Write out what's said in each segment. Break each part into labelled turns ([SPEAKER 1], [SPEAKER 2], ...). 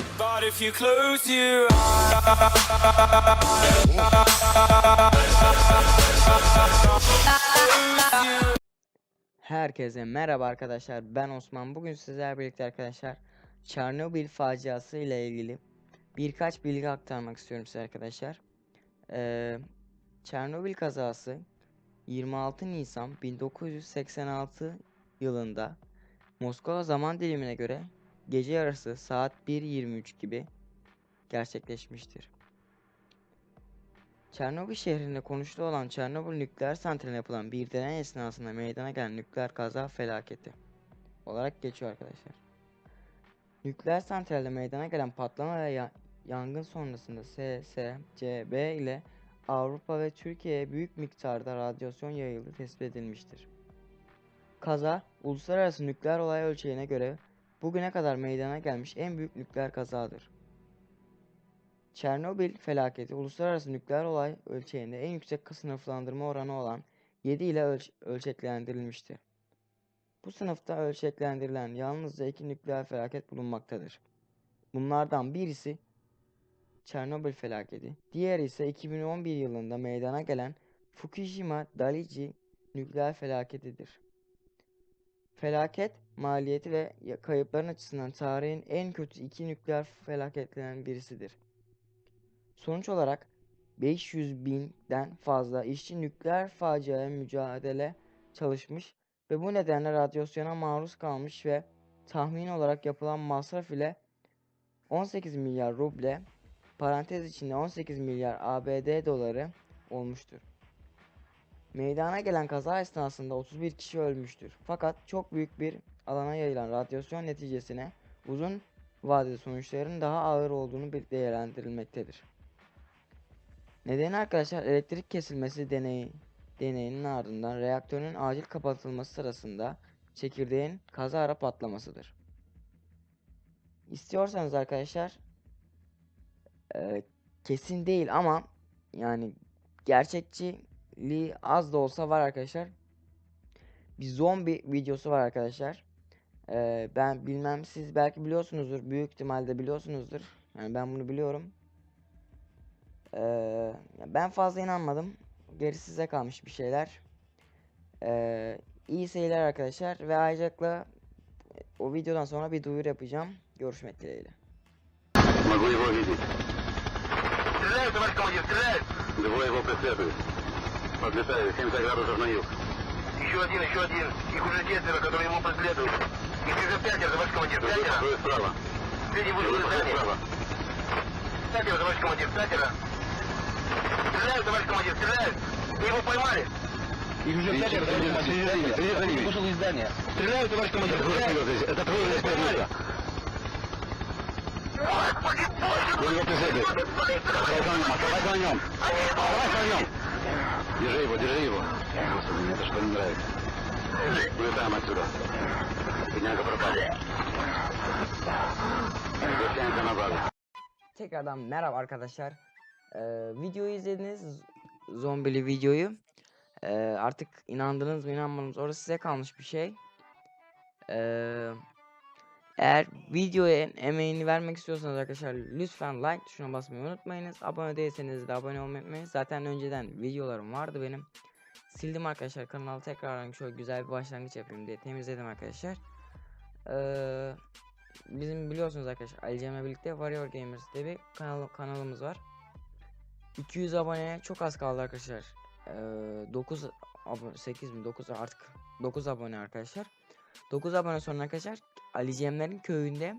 [SPEAKER 1] But if you close your
[SPEAKER 2] Herkese merhaba arkadaşlar ben Osman. Bugün sizlerle birlikte arkadaşlar Çernobil faciası ile ilgili birkaç bilgi aktarmak istiyorum size arkadaşlar. Ee, Çernobil kazası 26 Nisan 1986 yılında Moskova zaman dilimine göre gece yarısı saat 1.23 gibi gerçekleşmiştir. Çernobil şehrinde konuşulu olan Çernobil nükleer santraline yapılan bir deney esnasında meydana gelen nükleer kaza felaketi olarak geçiyor arkadaşlar. Nükleer santralde meydana gelen patlama ve ya- yangın sonrasında SSCB ile Avrupa ve Türkiye'ye büyük miktarda radyasyon yayıldığı tespit edilmiştir. Kaza, uluslararası nükleer olay ölçeğine göre bugüne kadar meydana gelmiş en büyük nükleer kazadır. Çernobil felaketi uluslararası nükleer olay ölçeğinde en yüksek sınıflandırma oranı olan 7 ile ölç- ölçeklendirilmiştir. Bu sınıfta ölçeklendirilen yalnızca iki nükleer felaket bulunmaktadır. Bunlardan birisi Çernobil felaketi, diğeri ise 2011 yılında meydana gelen Fukushima Daiichi nükleer felaketidir. Felaket, maliyeti ve kayıpların açısından tarihin en kötü iki nükleer felaketlerinden birisidir. Sonuç olarak 500 binden fazla işçi nükleer faciaya mücadele çalışmış ve bu nedenle radyasyona maruz kalmış ve tahmin olarak yapılan masraf ile 18 milyar ruble parantez içinde 18 milyar ABD doları olmuştur. Meydana gelen kaza esnasında 31 kişi ölmüştür. Fakat çok büyük bir alana yayılan radyasyon neticesine uzun vadeli sonuçların daha ağır olduğunu bir değerlendirilmektedir. Nedeni arkadaşlar elektrik kesilmesi deneyi deneyinin ardından reaktörün acil kapatılması sırasında çekirdeğin kazara patlamasıdır. İstiyorsanız arkadaşlar eee, kesin değil ama yani gerçekçiliği az da olsa var arkadaşlar. Bir zombi videosu var arkadaşlar. Eee, ben bilmem siz belki biliyorsunuzdur. Büyük ihtimalle biliyorsunuzdur. Yani ben bunu biliyorum. Eee, ya ben fazla inanmadım. Gerisi size kalmış bir şeyler. Eee iyi seyirler arkadaşlar ve ayrıca o videodan sonra bir duyuru yapacağım. Görüşmek dileğiyle.
[SPEAKER 3] Могу его видеть.
[SPEAKER 4] Стреляют, товарищ командир, стреляют!
[SPEAKER 3] Двое его преследуют. Подлетаю, 70 градусов на юг.
[SPEAKER 4] Еще один, еще один. Их уже четверо, которые его преследуют. Их уже пятеро, товарищ командир, пятеро.
[SPEAKER 3] пошел справа.
[SPEAKER 4] Среди вышел
[SPEAKER 3] Иду,
[SPEAKER 4] из
[SPEAKER 3] пошел
[SPEAKER 4] здания.
[SPEAKER 3] справа.
[SPEAKER 4] Пятеро, товарищ командир, пятеро. Стреляют, товарищ командир, стреляют! Мы его поймали! Их уже пятеро, товарищ
[SPEAKER 3] следи, за ними, за.
[SPEAKER 4] Вышел из здания. Стреляют, товарищ командир, стреляют!
[SPEAKER 3] это твой
[SPEAKER 4] Поймали!
[SPEAKER 3] самолет. Он его преследует. Оставайся на нем, оставайся на нем. Оставайся на нем. Держи его, держи его. Господи, мне это что не нравится. Улетаем отсюда. Бедняга пропал. Возвращаемся назад.
[SPEAKER 2] Tekrardan merhaba arkadaşlar. Ee, videoyu izlediniz. z- Zombili videoyu. Ee, artık inandınız mı inanmadınız mı orası size kalmış bir şey. Ee, eğer videoya en- emeğini vermek istiyorsanız arkadaşlar lütfen like tuşuna basmayı unutmayınız. Abone değilseniz de abone olmayı. Zaten önceden videolarım vardı benim. Sildim arkadaşlar kanalı tekrardan şöyle güzel bir başlangıç yapayım diye temizledim arkadaşlar. Ee, bizim biliyorsunuz arkadaşlar Ali Cem'le birlikte Warrior Gamers diye bir kanal, kanalımız var. 200 aboneye çok az kaldı arkadaşlar. Ee, 9 abone 8 mi 9 artık 9 abone arkadaşlar. 9 abone sonra arkadaşlar Ali Cem'lerin köyünde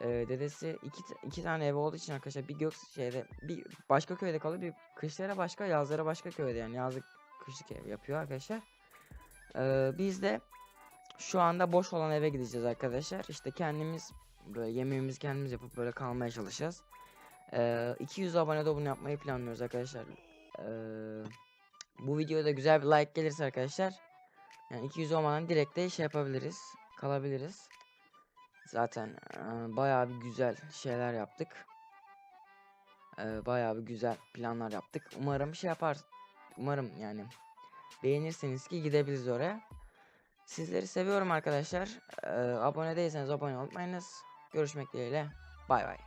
[SPEAKER 2] e, dedesi iki, iki tane ev olduğu için arkadaşlar bir gök şeyde bir başka köyde kalıyor bir kışlara başka yazlara başka köyde yani yazlık kışlık ev yapıyor arkadaşlar. Ee, biz de şu anda boş olan eve gideceğiz arkadaşlar. İşte kendimiz böyle yemeğimizi kendimiz yapıp böyle kalmaya çalışacağız. Ee, 200 abonede bunu yapmayı planlıyoruz arkadaşlar. Ee, bu videoda güzel bir like gelirse arkadaşlar yani 200 olmadan direkt de şey yapabiliriz. Kalabiliriz. Zaten e, bayağı bir güzel şeyler yaptık. Ee, bayağı bir güzel planlar yaptık. Umarım şey yapar. Umarım yani beğenirseniz ki gidebiliriz oraya. Sizleri seviyorum arkadaşlar. Ee, abone değilseniz abone olmayınız. Görüşmek dileğiyle. Bay bay.